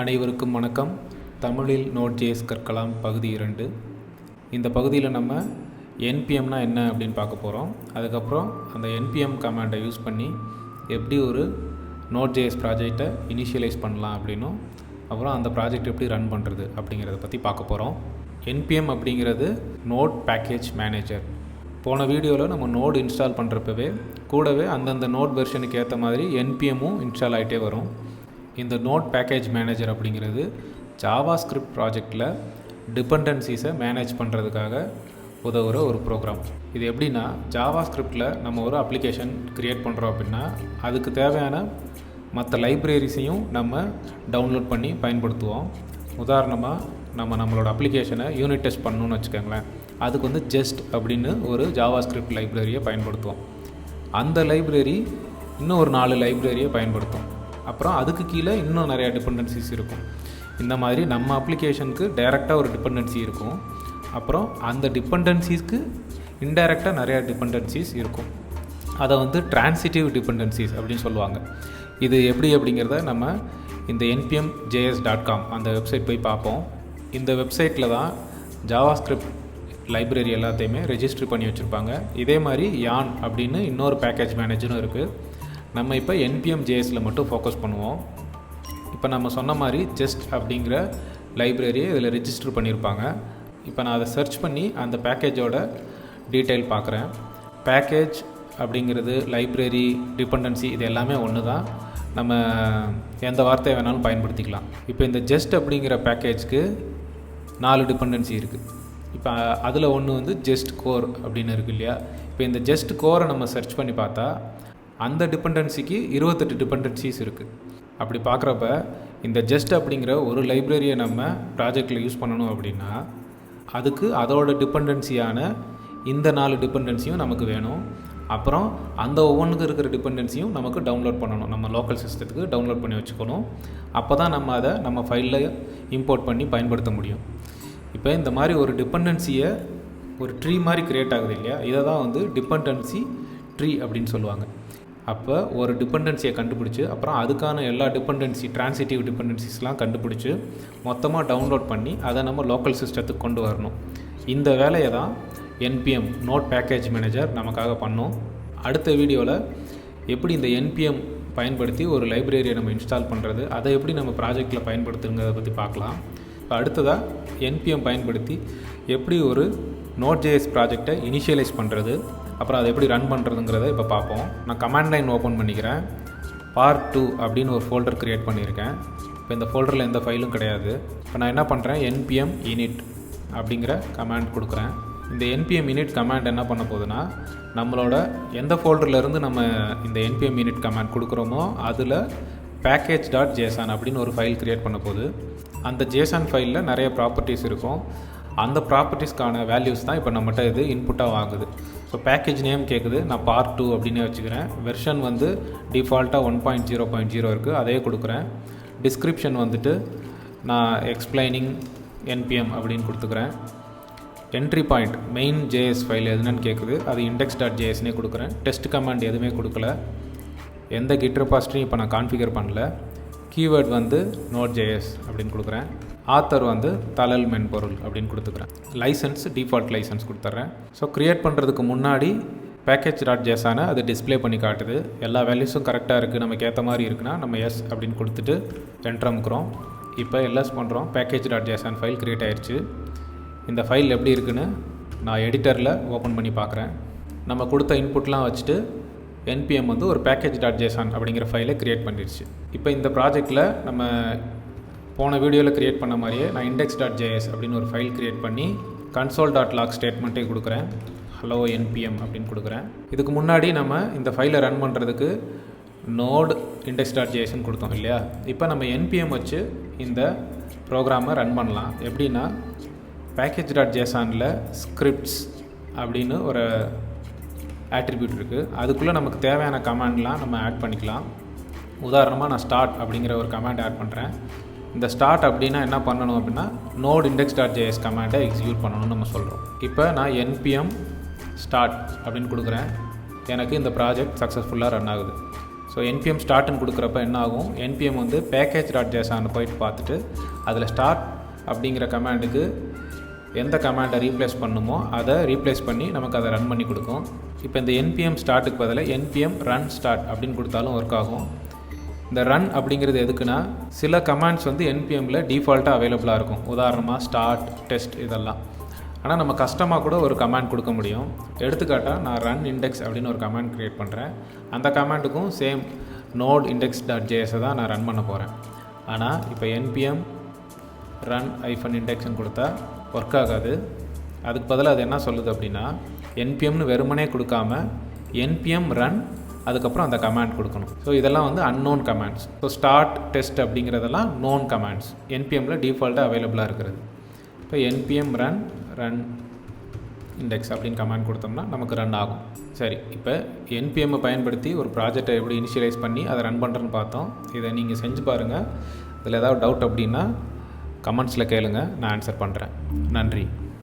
அனைவருக்கும் வணக்கம். தமிழில் நோட் ஜேஸ் கற்கலாம் பகுதி இரண்டு. இந்த பகுதியில் நம்ம என்பிஎம்னா என்ன அப்படின்னு பார்க்க போகிறோம் அதுக்கப்புறம் அந்த என்பிஎம் கமாண்டை யூஸ் பண்ணி எப்படி ஒரு நோட் ஜேஎஸ் ப்ராஜெக்டை இனிஷியலைஸ் பண்ணலாம் அப்படின்னும் அப்புறம் அந்த ப்ராஜெக்ட் எப்படி ரன் பண்ணுறது அப்படிங்கிறத பற்றி பார்க்க போகிறோம் என்பிஎம் அப்படிங்கிறது நோட் பேக்கேஜ் மேனேஜர். போன வீடியோவில் நம்ம நோட் இன்ஸ்டால் பண்ணுறப்பவே கூடவே அந்தந்த நோட் வெர்ஷனுக்கு ஏற்ற மாதிரி என்பிஎம்மும் இன்ஸ்டால் ஆகிட்டே வரும். இந்த நோட் பேக்கேஜ் மேனேஜர் அப்படிங்கிறது ஜாவா ஸ்கிரிப்ட் ப்ராஜெக்டில் டிபெண்டன்சிஸை மேனேஜ் பண்ணுறதுக்காக உதவுகிற ஒரு ப்ரோக்ராம் இது எப்படின்னா ஜாவா ஸ்கிரிப்டில் நம்ம ஒரு அப்ளிகேஷன் க்ரியேட் பண்ணுறோம் அப்படின்னா அதுக்கு தேவையான மற்ற லைப்ரரிஸையும் நம்ம டவுன்லோட் பண்ணி பயன்படுத்துவோம். உதாரணமாக நம்ம நம்மளோட அப்ளிகேஷனை யூனிட் டெஸ்ட் பண்ணணும்னு வச்சுக்கோங்களேன். அதுக்கு வந்து ஜஸ்ட் அப்படின்னு ஒரு ஜாவா ஸ்கிரிப்ட் லைப்ரரியை பயன்படுத்துவோம். அந்த லைப்ரரி இன்னும் ஒரு நாலு லைப்ரரியை பயன்படுத்தும். அப்புறம் அதுக்கு கீழே இன்னும் நிறையா டிபெண்டன்சிஸ் இருக்கும். இந்த மாதிரி நம்ம அப்ளிகேஷனுக்கு டைரெக்டாக ஒரு டிபெண்டன்சி இருக்கும். அப்புறம் அந்த டிபெண்டன்சிஸ்க்கு இன்டைரக்டாக நிறையா டிபெண்டன்சிஸ் இருக்கும். அதை வந்து டிரான்சிட்டிவ் டிபெண்டன்சிஸ் அப்படின்னு சொல்லுவாங்க. இது எப்படி அப்படிங்கிறத நம்ம இந்த என்பிஎம் ஜேஎஸ் டாட் காம் அந்த வெப்சைட் போய் பார்ப்போம். இந்த வெப்சைட்டில் தான் ஜாவா ஸ்கிரிப்ட் லைப்ரரி எல்லாத்தையுமே ரெஜிஸ்டர் பண்ணி வச்சுருப்பாங்க. இதே மாதிரி யான் அப்படின்னு இன்னொரு பேக்கேஜ் மேனேஜரும் இருக்குது நம்ம இப்போ என்பிஎம் ஜேஎஸில் மட்டும் ஃபோக்கஸ் பண்ணுவோம். இப்போ நம்ம சொன்ன மாதிரி ஜஸ்ட் அப்படிங்கிற லைப்ரரியை இதில் ரிஜிஸ்டர் பண்ணியிருப்பாங்க இப்போ நான் அதை சர்ச் பண்ணி அந்த பேக்கேஜோட டீட்டெயில் பார்க்குறேன். பேக்கேஜ் அப்படிங்கிறது லைப்ரரி டிபெண்டன்சி இது எல்லாமே ஒன்று தான் நம்ம எந்த வார்த்தையை வேணாலும் பயன்படுத்திக்கலாம். இப்போ இந்த ஜஸ்ட் அப்படிங்கிற பேக்கேஜ்க்கு நாலு டிபெண்டன்சி இருக்குது இப்போ அதில் ஒன்று வந்து ஜஸ்ட் கோர் அப்படின்னு இருக்கு இல்லையா? இப்போ இந்த ஜஸ்ட் கோரை நம்ம சர்ச் பண்ணி பார்த்தா அந்த டிபெண்டன்சிக்கு இருபத்தெட்டு டிபெண்டன்சிஸ் இருக்குது அப்படி பார்க்குறப்ப இந்த ஜஸ்ட் அப்படிங்கிற ஒரு லைப்ரரியை நம்ம ப்ராஜெக்டில் யூஸ் பண்ணணும் அப்படின்னா அதுக்கு அதோட டிபெண்டன்சியான இந்த நாலு டிபெண்டன்சியும் நமக்கு வேணும். அப்புறம் அந்த ஒவ்வொன்றுக்கு இருக்கிற டிபெண்டன்சியும் நமக்கு டவுன்லோட் பண்ணணும். நம்ம லோக்கல் சிஸ்டத்துக்கு டவுன்லோட் பண்ணி வச்சுக்கணும். அப்போ தான் நம்ம அதை நம்ம ஃபைலில் இம்போர்ட் பண்ணி பயன்படுத்த முடியும். இப்போ இந்த மாதிரி ஒரு டிபெண்டன்சியை ஒரு ட்ரீ மாதிரி க்ரியேட் ஆகுது இல்லையா? இதை தான் வந்து டிபெண்டன்சி ட்ரீ அப்படின்னு சொல்லுவாங்க. அப்போ ஒரு டிபெண்டன்சியை கண்டுபிடிச்சி அப்புறம் அதுக்கான எல்லா டிபெண்டன்சி டிரான்சிட்டிவ் டிபெண்டன்சிஸ்லாம் கண்டுபிடிச்சி மொத்தமாக டவுன்லோட் பண்ணி அதை நம்ம லோக்கல் சிஸ்டத்துக்கு கொண்டு வரணும். இந்த வேலையை தான் என்பிஎம் நோட் பேக்கேஜ் மேனேஜர் நமக்காக பண்ணோம். அடுத்த வீடியோவில் எப்படி இந்த என்பிஎம் பயன்படுத்தி ஒரு லைப்ரரியை நம்ம இன்ஸ்டால் பண்ணுறது அதை எப்படி நம்ம ப்ராஜெக்டில் பயன்படுத்துங்கிறத பற்றி பார்க்கலாம். இப்போ அடுத்ததாக என்பிஎம் பயன்படுத்தி எப்படி ஒரு நோட் ஜேஎஸ் ப்ராஜெக்டை இனிஷியலைஸ் பண்ணுறது அப்புறம் அதை எப்படி ரன் பண்ணுறதுங்கிறத இப்போ பார்ப்போம். நான் கமாண்ட் லைன் ஓப்பன் பண்ணிக்கிறேன். பார்ட் டூ அப்படின்னு ஒரு ஃபோல்டர் க்ரியேட் பண்ணியிருக்கேன். இப்போ இந்த ஃபோல்டரில் எந்த ஃபைலும் கிடையாது. இப்போ நான் என்ன பண்ணுறேன் என்பிஎம் இனிட் அப்படிங்கிற கமாண்ட் கொடுக்குறேன். இந்த என்பிஎம் யூனிட் கமாண்ட் என்ன பண்ண போகுதுன்னா நம்மளோட எந்த ஃபோல்டர்லேருந்து நம்ம இந்த என்பிஎம் யூனிட் கமாண்ட் கொடுக்குறோமோ அதில் பேக்கேஜ் டாட் ஜேசான் அப்படின்னு ஒரு ஃபைல் க்ரியேட் பண்ண போகுது. அந்த ஜேசான் ஃபைலில் நிறைய ப்ராப்பர்ட்டிஸ் இருக்கும். அந்த ப்ராப்பர்ட்டிஸ்க்கான வேல்யூஸ் தான் இப்போ நம்மகிட்ட இது இன்புட்டாக வாங்குது. ஸோ பேக்கேஜ் நேம் கேட்குது நான் பார்ட் டூ அப்படின்னு வச்சுக்கிறேன். வெர்ஷன் வந்து டிஃபால்ட்டாக one point zero point zero இருக்குது அதே கொடுக்குறேன். டிஸ்கிரிப்ஷன் வந்துட்டு நான் எக்ஸ்பிளைனிங் என்பிஎம் அப்படின்னு கொடுத்துக்கிறேன். Entry point main JS file எதுன்னு கேட்குது அது இண்டெக்ஸ் டாட் ஜேஎஸ்னே கொடுக்குறேன். டெஸ்ட் கமாண்ட் எதுவுமே கொடுக்கல. எந்த கிட் ரெபாஸ்ட்ரியும் இப்போ நான் கான்ஃபிகர் பண்ணல. கீவேர்ட் வந்து நோட் ஜேஎஸ் அப்படின்னு கொடுக்குறேன். ஆத்தர் வந்து தலல் மென்பொருள் அப்படின்னு கொடுத்துக்கிறேன். லைசன்ஸ் டிஃபால்ட் லைசன்ஸ் கொடுத்துட்றேன் ஸோ க்ரியேட் பண்ணுறதுக்கு முன்னாடி பேக்கேஜ் டாட் ஜேஸான அது டிஸ்பிளே பண்ணி காட்டுது. எல்லா வேல்யூஸும் கரெக்டாக இருக்குது நமக்கு ஏற்ற மாதிரி இருக்குன்னா நம்ம எஸ் அப்படின்னு கொடுத்துட்டு என்ட்ரமுக்கிறோம் இப்போ எல்எஸ் பண்ணுறோம் package dot JSON file create ஆயிடுச்சு இந்த ஃபைல் எப்படி இருக்குன்னு நான் எடிட்டரில் ஓப்பன் பண்ணி பார்க்குறேன் நம்ம கொடுத்த இன்புட்லாம் வச்சுட்டு என்பிஎம் வந்து ஒரு பேக்கேஜ் டாட் ஜேசான் அப்படிங்கிற ஃபைலை க்ரியேட் பண்ணிடுச்சு இப்போ இந்த ப்ராஜெக்டில் நம்ம போன வீடியோவில் க்ரியேட் பண்ண மாதிரியே நான் இண்டெக்ஸ் டாட் ஜேஎஸ் அப்படின்னு ஒரு ஃபைல் க்ரியேட் பண்ணி கன்சோல் டாட் லாக் ஸ்டேட்மெண்ட்டே கொடுக்குறேன் ஹலோ என்பிஎம் அப்படின்னு கொடுக்குறேன். இதுக்கு முன்னாடி நம்ம இந்த ஃபைலை ரன் பண்ணுறதுக்கு நோட் இண்டெக்ஸ் டாட் ஜேஎஸ்ன்னு கொடுத்தோம் இல்லையா? இப்போ நம்ம என்பிஎம் வச்சு இந்த ப்ரோக்ராமை ரன் பண்ணலாம். எப்படின்னா பேக்கேஜ் டாட் ஜேசானில் ஸ்கிரிப்ட்ஸ் அப்படின்னு ஒரு ஆட்ரிபியூட் இருக்குது அதுக்குள்ளே நமக்கு தேவையான கமாண்ட்லாம் நம்ம ஆட் பண்ணிக்கலாம். உதாரணமாக நான் ஸ்டார்ட் அப்படிங்கிற ஒரு கமாண்ட் ஆட் பண்ணுறேன் இந்த ஸ்டார்ட் அப்படின்னா என்ன பண்ணணும் அப்படின்னா நோட் இண்டெக்ஸ் டாட் ஜேஎஸ் கமாண்டை எக்ஸிக்யூட் பண்ணணும்னு நம்ம சொல்கிறோம் இப்போ நான் என்பிஎம் ஸ்டார்ட் அப்படின்னு கொடுக்குறேன். எனக்கு இந்த ப்ராஜெக்ட் சக்ஸஸ்ஃபுல்லாக ரன் ஆகுது. ஸோ என்பிஎம் ஸ்டார்ட்னு கொடுக்குறப்ப என்ன ஆகும்? என்பிஎம் வந்து பேக்கேஜ் டாட் ஜேசான்னு போயிட்டு பார்த்துட்டு அதில் ஸ்டார்ட் அப்படிங்கிற கமாண்டுக்கு எந்த கமாண்டை ரீப்ளேஸ் பண்ணுமோ அதை ரீப்ளேஸ் பண்ணி நமக்கு அதை ரன் பண்ணி கொடுக்கும். இப்போ இந்த என்பிஎம் ஸ்டார்ட்டுக்கு பதிலாக என்பிஎம் ரன் ஸ்டார்ட் அப்படின்னு கொடுத்தாலும் ஒர்க் ஆகும். இந்த ரன் அப்படிங்கிறது எதுக்குன்னா சில கமாண்ட்ஸ் வந்து என்பிஎம்மில் டிஃபால்ட்டாக அவைலபிளாக இருக்கும். உதாரணமாக ஸ்டார்ட் டெஸ்ட் இதெல்லாம். ஆனால் நம்ம கஷ்டமாக கூட ஒரு கமாண்ட் கொடுக்க முடியும். எடுத்துக்காட்டாக நான் ரன் இண்டெக்ஸ் அப்படின்னு ஒரு கமாண்ட் க்ரியேட் பண்ணுறேன் அந்த கமாண்டுக்கும் சேம் நோட் இண்டெக்ஸ் டாட் ஜேஎஸை தான் நான் ரன் பண்ண போகிறேன் ஆனால் இப்போ என்பிஎம் ரன் ஐஃபன் இண்டெக்ஷன் கொடுத்தா ஒர்க் ஆகாது. அதுக்கு பதிலாக அது என்ன சொல்லுது அப்படின்னா என்பிஎம்னு வெறுமனே கொடுக்காம என்பிஎம் ரன் அதுக்கப்புறம் அந்த கமாண்ட் கொடுக்கணும். ஸோ இதெல்லாம் வந்து unknown commands so start test அப்படிங்கிறதெல்லாம் நோன் கமாண்ட்ஸ் என்பிஎம்மில் டிஃபால்ட்டாக அவைலபிளாக இருக்கிறது. இப்போ என்பிஎம் ரன் ரன் இண்டெக்ஸ் அப்படின்னு கமாண்ட் கொடுத்தோம்னா நமக்கு ரன் ஆகும். சரி இப்போ என்பிஎம்மை பயன்படுத்தி ஒரு ப்ராஜெக்டை எப்படி இனிஷியலைஸ் பண்ணி அதை ரன் பண்ணுறேன்னு பார்த்தோம். இதை நீங்கள் செஞ்சு பாருங்கள் இதில் ஏதாவது டவுட் அப்படின்னா கமெண்ட்ஸில் கேளுங்கள் நான் ஆன்சர் பண்ணுறேன் நன்றி.